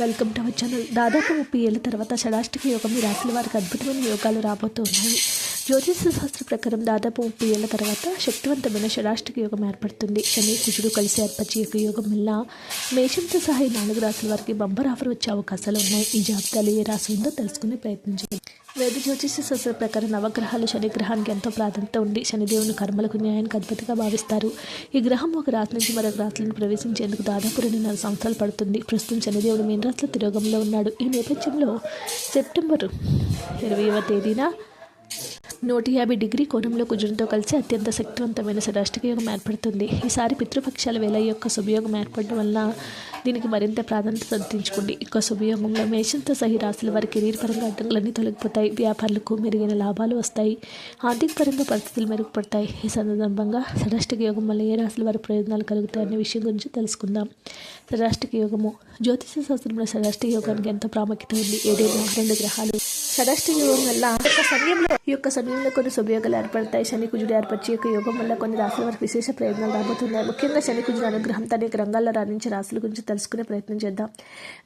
Welcome to our channel. దాదాపు ముప్పై ఏళ్ళ తర్వాత షడాష్టిక యోగం ఈ రాశుల వారికి అద్భుతమైన యోగాలు రాబోతున్నాయి. జ్యోతిష శాస్త్ర ప్రకారం దాదాపు ముప్పై ఏళ్ళ తర్వాత శక్తివంతమైన షడాష్టిక యోగం ఏర్పడుతుంది. శని కుజుడు కలిసి ఏర్పరిచే యొక్క యోగం వల్ల మేషంతో సహా ఈ నాలుగు రాసుల వారికి బంపర్ ఆఫర్ వచ్చే అవకాశాలు ఉన్నాయి. ఈ జాబితాలు ఏ రాశి ఉందో తెలుసుకునే ప్రయత్నించండి వేద జ్యోతిష శాస్త్ర ప్రకారం నవగ్రహాలు శని గ్రహానికి ఎంతో ప్రాధాన్యత ఉంది. శనిదేవుని కర్మలకు న్యాయానికి అద్భుతంగా భావిస్తారు. ఈ గ్రహం ఒక రాశి నుంచి మరొక రాశులను ప్రవేశించేందుకు దాదాపు రెండున్నర సంవత్సరాలు పడుతుంది. ప్రస్తుతం శనిదేవుడు మీన రాత్రుల తిరోగంలో ఉన్నాడు. ఈ నేపథ్యంలో సెప్టెంబర్ ఇరవైవ తేదీన నూట యాభై డిగ్రీ కోణంలో కుజునితో కలిసి అత్యంత శక్తివంతమైన షడాష్టిక యోగం ఏర్పడుతుంది ఈసారి పితృపక్షాల వేళ యొక్క శుభయోగం ఏర్పడడం వలన దీనికి మరింత ప్రాధాన్యత సంతరించుకోండి. ఇక శుభయోగంలో మేషంతో సహి రాశుల వారి కెరీర్ పరంగా అడ్డంకులన్నీ తొలగిపోతాయి. వ్యాపారులకు మెరుగైన లాభాలు వస్తాయి. ఆర్థిక పరంగా పరిస్థితులు మెరుగుపడతాయి. ఈ సందర్భంగా షడాష్టిక యోగం వల్ల ఏ రాశుల వారి ప్రయోజనాలు కలుగుతాయనే విషయం గురించి తెలుసుకుందాం. షడాష్టిక యోగము జ్యోతిష శాస్త్రంలో షడాష్టిక యోగానికి ఎంతో ప్రాముఖ్యత ఉంది. ఏదైనా రెండు గ్రహాలు షడష్టి యోగం వల్ల ఈ యొక్క సమయంలో ఈ యొక్క సమయంలో కొన్ని శుభయోగాలు ఏర్పడతాయి. శని కుజుడు ఏర్పరిచి యొక్క యోగం వల్ల కొన్ని రాశుల వారికి విశేష ప్రయోజనాలు రాబోతున్నాయి. ముఖ్యంగా శని కుజుడు అనుగ్రహంతో అనేక రంగాల్లో రాణించే రాశుల గురించి తెలుసుకునే ప్రయత్నం చేద్దాం.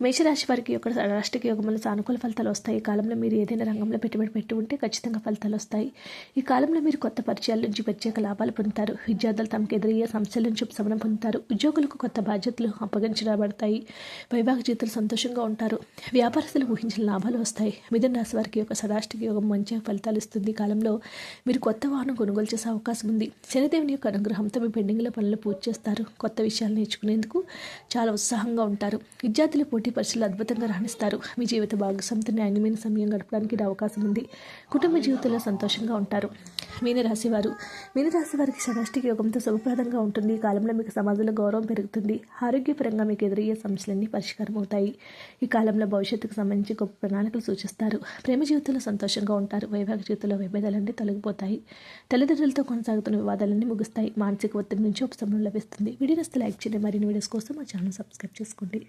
మేషరాశి వారికి యొక్క రాష్ట్రకి యోగం వల్ల సానుకూల ఫలితాలు వస్తాయి. ఈ కాలంలో మీరు ఏదైనా రంగంలో పెట్టుబడి పెట్టి ఉంటే ఖచ్చితంగా ఫలితాలు వస్తాయి. ఈ కాలంలో మీరు కొత్త పరిచయాల నుంచి ప్రత్యేక లాభాలు పొందుతారు. విద్యార్థులు తమకు ఎదురయ్యే సమస్యల నుంచి ఉపశమనం పొందుతారు. ఉద్యోగులకు కొత్త బాధ్యతలు అప్పగించబడతాయి. వైవాహిక జీవితాలు సంతోషంగా ఉంటారు. వ్యాపారస్తులు ఊహించిన లాభాలు వస్తాయి. మిథున రాశి వారికి యొక్క సదాష్టిక యోగం మంచి ఫలితాలు ఇస్తుంది. కాలంలో మీరు కొత్త వాహనం కొనుగోలు చేసే అవకాశం ఉంది. శనిదేవుని యొక్క అనుగ్రహంతో మీ పెండింగ్ల పనులు పూర్తి చేస్తారు. కొత్త విషయాలు నేర్చుకునేందుకు చాలా ఉత్సాహంగా ఉంటారు. విద్యార్థులు పోటీ పరీక్షలు అద్భుతంగా రాణిస్తారు. మీ జీవిత భాగస్వామితో న్యాయమైన సమయం గడపడానికి ఇది అవకాశం ఉంది. కుటుంబ జీవితంలో సంతోషంగా ఉంటారు. మీనరాశి వారు మీనరాశి వారికి సదాష్టిక యోగంతో శుభప్రదంగా ఉంటుంది. ఈ కాలంలో మీకు సమాజంలో గౌరవం పెరుగుతుంది. ఆరోగ్యపరంగా మీకు ఎదురయ్యే సమస్యలన్నీ పరిష్కారం అవుతాయి ఈ కాలంలో భవిష్యత్తుకు సంబంధించి గొప్ప ప్రణాళికలు సూచిస్తారు. ప్రేమ జీవితంలో సంతోషంగా ఉంటారు. వైవాహిక జీవితంలో విభేదాలన్నీ తొలగిపోతాయి. తల్లిదండ్రులతో కొనసాగుతున్న వివాదాలన్నీ ముగుస్తాయి. మానసిక ఒత్తిడి నుంచి ఉపశమనం లభిస్తుంది. వీడియోస్ లైక్ చేయండి. మరిన్ని వీడియోస్ కోసం మా ఛానల్ సబ్స్క్రైబ్ చేసుకోండి.